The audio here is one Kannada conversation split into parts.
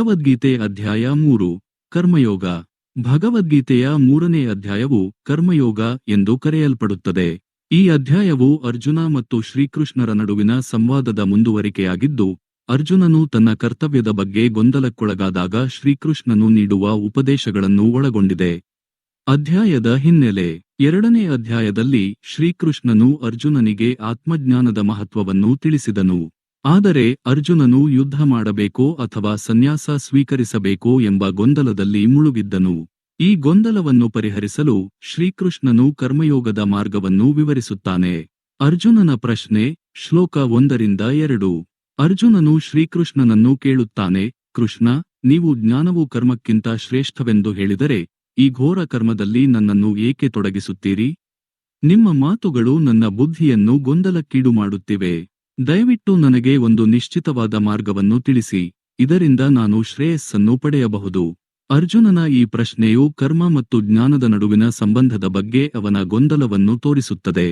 ಭಗವದ್ಗೀತೆ ಅಧ್ಯಾಯ ಮೂರು. ಕರ್ಮಯೋಗ. ಭಗವದ್ಗೀತೆಯ ಮೂರನೇ ಅಧ್ಯಾಯವು ಕರ್ಮಯೋಗ ಎಂದು ಕರೆಯಲ್ಪಡುತ್ತದೆ. ಈ ಅಧ್ಯಾಯವು ಅರ್ಜುನ ಮತ್ತು ಶ್ರೀಕೃಷ್ಣರ ನಡುವಿನ ಸಂವಾದದ ಮುಂದುವರಿಕೆಯಾಗಿದ್ದು, ಅರ್ಜುನನು ತನ್ನ ಕರ್ತವ್ಯದ ಬಗ್ಗೆ ಗೊಂದಲಕ್ಕೊಳಗಾದಾಗ ಶ್ರೀಕೃಷ್ಣನು ನೀಡುವ ಉಪದೇಶಗಳನ್ನು ಒಳಗೊಂಡಿದೆ. ಅಧ್ಯಾಯದ ಹಿನ್ನೆಲೆ. ಎರಡನೇ ಅಧ್ಯಾಯದಲ್ಲಿ ಶ್ರೀಕೃಷ್ಣನು ಅರ್ಜುನನಿಗೆ ಆತ್ಮಜ್ಞಾನದ ಮಹತ್ವವನ್ನು ತಿಳಿಸಿದನು. ಆದರೆ ಅರ್ಜುನನು ಯುದ್ಧ ಮಾಡಬೇಕೋ ಅಥವಾ ಸನ್ಯಾಸ ಸ್ವೀಕರಿಸಬೇಕೋ ಎಂಬ ಗೊಂದಲದಲ್ಲಿ ಮುಳುಗಿದ್ದನು. ಈ ಗೊಂದಲವನ್ನು ಪರಿಹರಿಸಲು ಶ್ರೀಕೃಷ್ಣನು ಕರ್ಮಯೋಗದ ಮಾರ್ಗವನ್ನು ವಿವರಿಸುತ್ತಾನೆ. ಅರ್ಜುನನ ಪ್ರಶ್ನೆ, ಶ್ಲೋಕ ಒಂದರಿಂದ ಎರಡು. ಅರ್ಜುನನು ಶ್ರೀಕೃಷ್ಣನನ್ನು ಕೇಳುತ್ತಾನೆ, ಕೃಷ್ಣ, ನೀವು ಜ್ಞಾನವು ಕರ್ಮಕ್ಕಿಂತ ಶ್ರೇಷ್ಠವೆಂದು ಹೇಳಿದರೆ, ಈ ಘೋರ ಕರ್ಮದಲ್ಲಿ ನನ್ನನ್ನು ಏಕೆ ತೊಡಗಿಸುತ್ತೀರಿ? ನಿಮ್ಮ ಮಾತುಗಳು ನನ್ನ ಬುದ್ಧಿಯನ್ನು ಗೊಂದಲಕ್ಕೀಡು ಮಾಡುತ್ತಿವೆ. ದಯವಿಟ್ಟು ನನಗೆ ಒಂದು ನಿಶ್ಚಿತವಾದ ಮಾರ್ಗವನ್ನು ತಿಳಿಸಿ, ಇದರಿಂದ ನಾನು ಶ್ರೇಯಸ್ಸನ್ನು ಪಡೆಯಬಹುದು. ಅರ್ಜುನನ ಈ ಪ್ರಶ್ನೆಯು ಕರ್ಮ ಮತ್ತು ಜ್ಞಾನದ ನಡುವಿನ ಸಂಬಂಧದ ಬಗ್ಗೆ ಅವನ ಗೊಂದಲವನ್ನು ತೋರಿಸುತ್ತದೆ.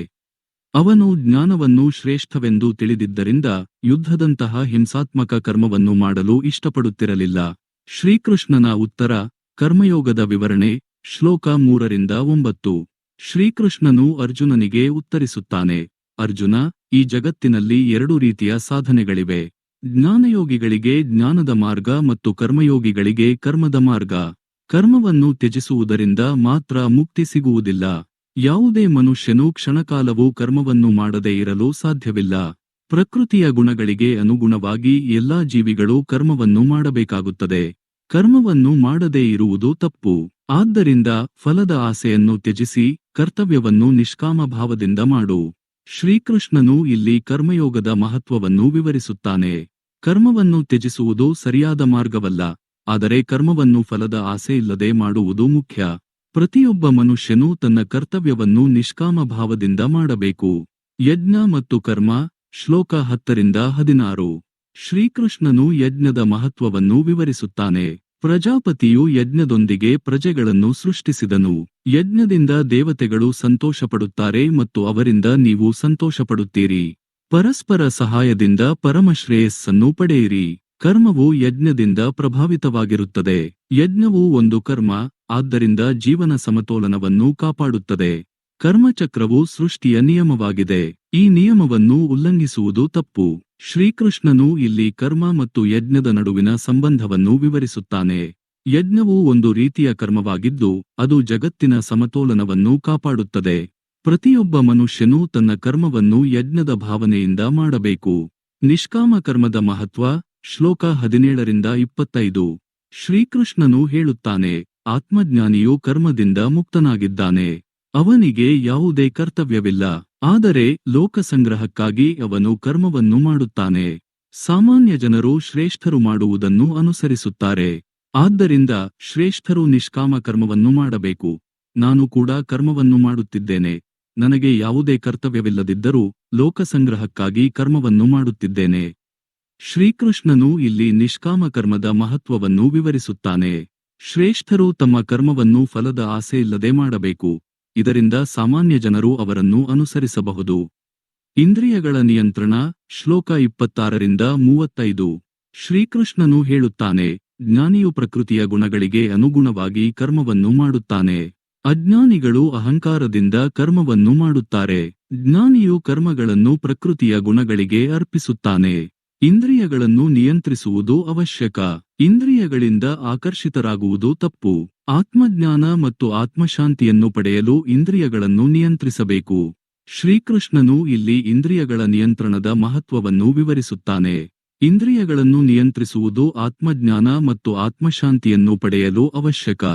ಅವನು ಜ್ಞಾನವನ್ನು ಶ್ರೇಷ್ಠವೆಂದು ತಿಳಿದಿದ್ದರಿಂದ ಯುದ್ಧದಂತಹ ಹಿಂಸಾತ್ಮಕ ಕರ್ಮವನ್ನು ಮಾಡಲು ಇಷ್ಟಪಡುತ್ತಿರಲಿಲ್ಲ. ಶ್ರೀಕೃಷ್ಣನ ಉತ್ತರ, ಕರ್ಮಯೋಗದ ವಿವರಣೆ, ಶ್ಲೋಕ ಮೂರರಿಂದ ಒಂಬತ್ತು. ಶ್ರೀಕೃಷ್ಣನು ಅರ್ಜುನನಿಗೆ ಉತ್ತರಿಸುತ್ತಾನೆ. ಅರ್ಜುನ, ಈ ಜಗತ್ತಿನಲ್ಲಿ ಎರಡು ರೀತಿಯ ಸಾಧನೆಗಳಿವೆ. ಜ್ಞಾನಯೋಗಿಗಳಿಗೆ ಜ್ಞಾನದ ಮಾರ್ಗ ಮತ್ತು ಕರ್ಮಯೋಗಿಗಳಿಗೆ ಕರ್ಮದ ಮಾರ್ಗ. ಕರ್ಮವನ್ನು ತ್ಯಜಿಸುವುದರಿಂದ ಮಾತ್ರ ಮುಕ್ತಿ ಸಿಗುವುದಿಲ್ಲ. ಯಾವುದೇ ಮನುಷ್ಯನು ಕ್ಷಣಕಾಲವೂ ಕರ್ಮವನ್ನು ಮಾಡದೇ ಇರಲು ಸಾಧ್ಯವಿಲ್ಲ. ಪ್ರಕೃತಿಯ ಗುಣಗಳಿಗೆ ಅನುಗುಣವಾಗಿ ಎಲ್ಲಾ ಜೀವಿಗಳು ಕರ್ಮವನ್ನು ಮಾಡಬೇಕಾಗುತ್ತದೆ. ಕರ್ಮವನ್ನು ಮಾಡದೇ ಇರುವುದು ತಪ್ಪು. ಆದ್ದರಿಂದ ಫಲದ ಆಸೆಯನ್ನು ತ್ಯಜಿಸಿ ಕರ್ತವ್ಯವನ್ನು ನಿಷ್ಕಾಮ ಭಾವದಿಂದ ಮಾಡು. ಶ್ರೀಕೃಷ್ಣನು ಇಲ್ಲಿ ಕರ್ಮಯೋಗದ ಮಹತ್ವವನ್ನು ವಿವರಿಸುತ್ತಾನೆ. ಕರ್ಮವನ್ನು ತ್ಯಜಿಸುವುದು ಸರಿಯಾದ ಮಾರ್ಗವಲ್ಲ, ಆದರೆ ಕರ್ಮವನ್ನು ಫಲದ ಆಸೆಯಿಲ್ಲದೆ ಮಾಡುವುದು ಮುಖ್ಯ. ಪ್ರತಿಯೊಬ್ಬ ಮನುಷ್ಯನು ತನ್ನ ಕರ್ತವ್ಯವನ್ನು ನಿಷ್ಕಾಮ ಭಾವದಿಂದ ಮಾಡಬೇಕು. ಯಜ್ಞ ಮತ್ತು ಕರ್ಮ, ಶ್ಲೋಕ ಹತ್ತರಿಂದ ಹದಿನಾರು. ಶ್ರೀಕೃಷ್ಣನು ಯಜ್ಞದ ಮಹತ್ವವನ್ನು ವಿವರಿಸುತ್ತಾನೆ. ಪ್ರಜಾಪತಿಯು ಯಜ್ಞದೊಂದಿಗೆ ಪ್ರಜೆಗಳನ್ನು ಸೃಷ್ಟಿಸಿದನು. ಯಜ್ಞದಿಂದ ದೇವತೆಗಳು ಸಂತೋಷಪಡುತ್ತಾರೆ ಮತ್ತು ಅವರಿಂದ ನೀವು ಸಂತೋಷಪಡುತ್ತೀರಿ. ಪರಸ್ಪರ ಸಹಾಯದಿಂದ ಪರಮಶ್ರೇಯಸ್ಸನ್ನು ಪಡೆಯಿರಿ. ಕರ್ಮವು ಯಜ್ಞದಿಂದ ಪ್ರಭಾವಿತವಾಗಿರುತ್ತದೆ. ಯಜ್ಞವು ಒಂದು ಕರ್ಮ, ಆದ್ದರಿಂದ ಜೀವನ ಸಮತೋಲನವನ್ನು ಕಾಪಾಡುತ್ತದೆ. ಕರ್ಮಚಕ್ರವು ಸೃಷ್ಟಿಯ ನಿಯಮವಾಗಿದೆ. ಈ ನಿಯಮವನ್ನು ಉಲ್ಲಂಘಿಸುವುದು ತಪ್ಪು. ಶ್ರೀಕೃಷ್ಣನು ಇಲ್ಲಿ ಕರ್ಮ ಮತ್ತು ಯಜ್ಞದ ನಡುವಿನ ಸಂಬಂಧವನ್ನು ವಿವರಿಸುತ್ತಾನೆ. ಯಜ್ಞವು ಒಂದು ರೀತಿಯ ಕರ್ಮವಾಗಿದ್ದು, ಅದು ಜಗತ್ತಿನ ಸಮತೋಲನವನ್ನು ಕಾಪಾಡುತ್ತದೆ. ಪ್ರತಿಯೊಬ್ಬ ಮನುಷ್ಯನು ತನ್ನ ಕರ್ಮವನ್ನು ಯಜ್ಞದ ಭಾವನೆಯಿಂದ ಮಾಡಬೇಕು. ನಿಷ್ಕಾಮ ಕರ್ಮದ ಮಹತ್ವ, ಶ್ಲೋಕ ಹದಿನೇಳರಿಂದ ಇಪ್ಪತ್ತೈದು. ಶ್ರೀಕೃಷ್ಣನು ಹೇಳುತ್ತಾನೆ, ಆತ್ಮಜ್ಞಾನಿಯು ಕರ್ಮದಿಂದ ಮುಕ್ತನಾಗಿದ್ದಾನೆ. ಅವನಿಗೆ ಯಾವುದೇ ಕರ್ತವ್ಯವಿಲ್ಲ, ಆದರೆ ಲೋಕಸಂಗ್ರಹಕ್ಕಾಗಿ ಅವನು ಕರ್ಮವನ್ನು ಮಾಡುತ್ತಾನೆ. ಸಾಮಾನ್ಯ ಜನರು ಶ್ರೇಷ್ಠರು ಮಾಡುವುದನ್ನು ಅನುಸರಿಸುತ್ತಾರೆ. ಆದ್ದರಿಂದ ಶ್ರೇಷ್ಠರು ನಿಷ್ಕಾಮ ಕರ್ಮವನ್ನು ಮಾಡಬೇಕು. ನಾನು ಕೂಡ ಕರ್ಮವನ್ನು ಮಾಡುತ್ತಿದ್ದೇನೆ. ನನಗೆ ಯಾವುದೇ ಕರ್ತವ್ಯವಿಲ್ಲದಿದ್ದರೂ ಲೋಕಸಂಗ್ರಹಕ್ಕಾಗಿ ಕರ್ಮವನ್ನು ಮಾಡುತ್ತಿದ್ದೇನೆ. ಶ್ರೀಕೃಷ್ಣನು ಇಲ್ಲಿ ನಿಷ್ಕಾಮ ಕರ್ಮದ ಮಹತ್ವವನ್ನು ವಿವರಿಸುತ್ತಾನೆ. ಶ್ರೇಷ್ಠರು ತಮ್ಮ ಕರ್ಮವನ್ನು ಫಲದ ಆಸೆಯಿಲ್ಲದೆ ಮಾಡಬೇಕು. ಇದರಿಂದ ಸಾಮಾನ್ಯ ಜನರು ಅವರನ್ನು ಅನುಸರಿಸಬಹುದು. ಇಂದ್ರಿಯಗಳ ನಿಯಂತ್ರಣ, ಶ್ಲೋಕ ಇಪ್ಪತ್ತಾರರಿಂದ ಮೂವತ್ತೈದು. ಶ್ರೀಕೃಷ್ಣನು ಹೇಳುತ್ತಾನೆ, ಜ್ಞಾನಿಯು ಪ್ರಕೃತಿಯ ಗುಣಗಳಿಗೆ ಅನುಗುಣವಾಗಿ ಕರ್ಮವನ್ನು ಮಾಡುತ್ತಾನೆ. ಅಜ್ಞಾನಿಗಳು ಅಹಂಕಾರದಿಂದ ಕರ್ಮವನ್ನು ಮಾಡುತ್ತಾರೆ. ಜ್ಞಾನಿಯು ಕರ್ಮಗಳನ್ನು ಪ್ರಕೃತಿಯ ಗುಣಗಳಿಗೆ ಅರ್ಪಿಸುತ್ತಾನೆ. ಇಂದ್ರಿಯಗಳನ್ನು ನಿಯಂತ್ರಿಸುವುದು ಅವಶ್ಯಕ. ಇಂದ್ರಿಯಗಳಿಂದ ಆಕರ್ಷಿತರಾಗುವುದು ತಪ್ಪು. ಆತ್ಮಜ್ಞಾನ ಮತ್ತು ಆತ್ಮಶಾಂತಿಯನ್ನು ಪಡೆಯಲು ಇಂದ್ರಿಯಗಳನ್ನು ನಿಯಂತ್ರಿಸಬೇಕು. ಶ್ರೀಕೃಷ್ಣನು ಇಲ್ಲಿ ಇಂದ್ರಿಯಗಳ ನಿಯಂತ್ರಣದ ಮಹತ್ವವನ್ನು ವಿವರಿಸುತ್ತಾನೆ. ಇಂದ್ರಿಯಗಳನ್ನು ನಿಯಂತ್ರಿಸುವುದು ಆತ್ಮಜ್ಞಾನ ಮತ್ತು ಆತ್ಮಶಾಂತಿಯನ್ನು ಪಡೆಯಲು ಅವಶ್ಯಕ.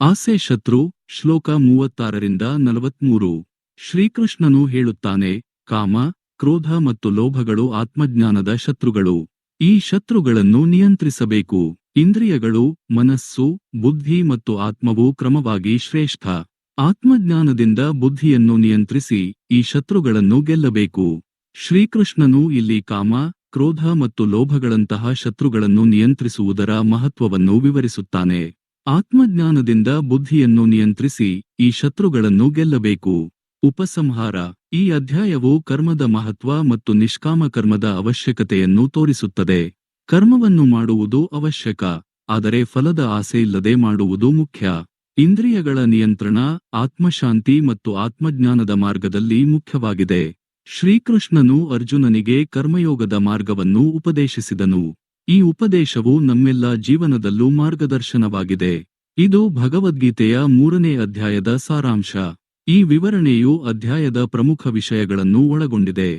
ಆಸೆ ಶತ್ರು, ಶ್ಲೋಕ ಮೂವತ್ತಾರರಿಂದ ನಲವತ್ಮೂರು. ಶ್ರೀಕೃಷ್ಣನು ಹೇಳುತ್ತಾನೆ, ಕಾಮ ಕ್ರೋಧ ಮತ್ತು ಲೋಭಗಳು ಆತ್ಮಜ್ಞಾನದ ಶತ್ರುಗಳು. ಈ ಶತ್ರುಗಳನ್ನು ನಿಯಂತ್ರಿಸಬೇಕು. ಇಂದ್ರಿಯಗಳು, ಮನಸ್ಸು, ಬುದ್ಧಿ ಮತ್ತು ಆತ್ಮವು ಕ್ರಮವಾಗಿ ಶ್ರೇಷ್ಠ. ಆತ್ಮಜ್ಞಾನದಿಂದ ಬುದ್ಧಿಯನ್ನು ನಿಯಂತ್ರಿಸಿ ಈ ಶತ್ರುಗಳನ್ನು ಗೆಲ್ಲಬೇಕು. ಶ್ರೀಕೃಷ್ಣನು ಇಲ್ಲಿ ಕಾಮ, ಕ್ರೋಧ ಮತ್ತು ಲೋಭಗಳಂತಹ ಶತ್ರುಗಳನ್ನು ನಿಯಂತ್ರಿಸುವುದರ ಮಹತ್ವವನ್ನು ವಿವರಿಸುತ್ತಾನೆ. ಆತ್ಮಜ್ಞಾನದಿಂದ ಬುದ್ಧಿಯನ್ನು ನಿಯಂತ್ರಿಸಿ ಈ ಶತ್ರುಗಳನ್ನು ಗೆಲ್ಲಬೇಕು. ಉಪಸಂಹಾರ. ಈ ಅಧ್ಯಾಯವು ಕರ್ಮದ ಮಹತ್ವ ಮತ್ತು ನಿಷ್ಕಾಮ ಕರ್ಮದ ಅವಶ್ಯಕತೆಯನ್ನು ತೋರಿಸುತ್ತದೆ. ಕರ್ಮವನ್ನು ಮಾಡುವುದು ಅವಶ್ಯಕ, ಆದರೆ ಫಲದ ಆಸೆಯಿಲ್ಲದೆ ಮಾಡುವುದು ಮುಖ್ಯ. ಇಂದ್ರಿಯಗಳ ನಿಯಂತ್ರಣ, ಆತ್ಮಶಾಂತಿ ಮತ್ತು ಆತ್ಮಜ್ಞಾನದ ಮಾರ್ಗದಲ್ಲಿ ಮುಖ್ಯವಾಗಿದೆ. ಶ್ರೀಕೃಷ್ಣನು ಅರ್ಜುನನಿಗೆ ಕರ್ಮಯೋಗದ ಮಾರ್ಗವನ್ನು ಉಪದೇಶಿಸಿದನು. ಈ ಉಪದೇಶವು ನಮ್ಮೆಲ್ಲ ಜೀವನದಲ್ಲೂ ಮಾರ್ಗದರ್ಶನವಾಗಿದೆ. ಇದು ಭಗವದ್ಗೀತೆಯ ಮೂರನೇ ಅಧ್ಯಾಯದ ಸಾರಾಂಶ. ಈ ವಿವರಣೆಯು ಅಧ್ಯಾಯದ ಪ್ರಮುಖ ವಿಷಯಗಳನ್ನು ಒಳಗೊಂಡಿದೆ.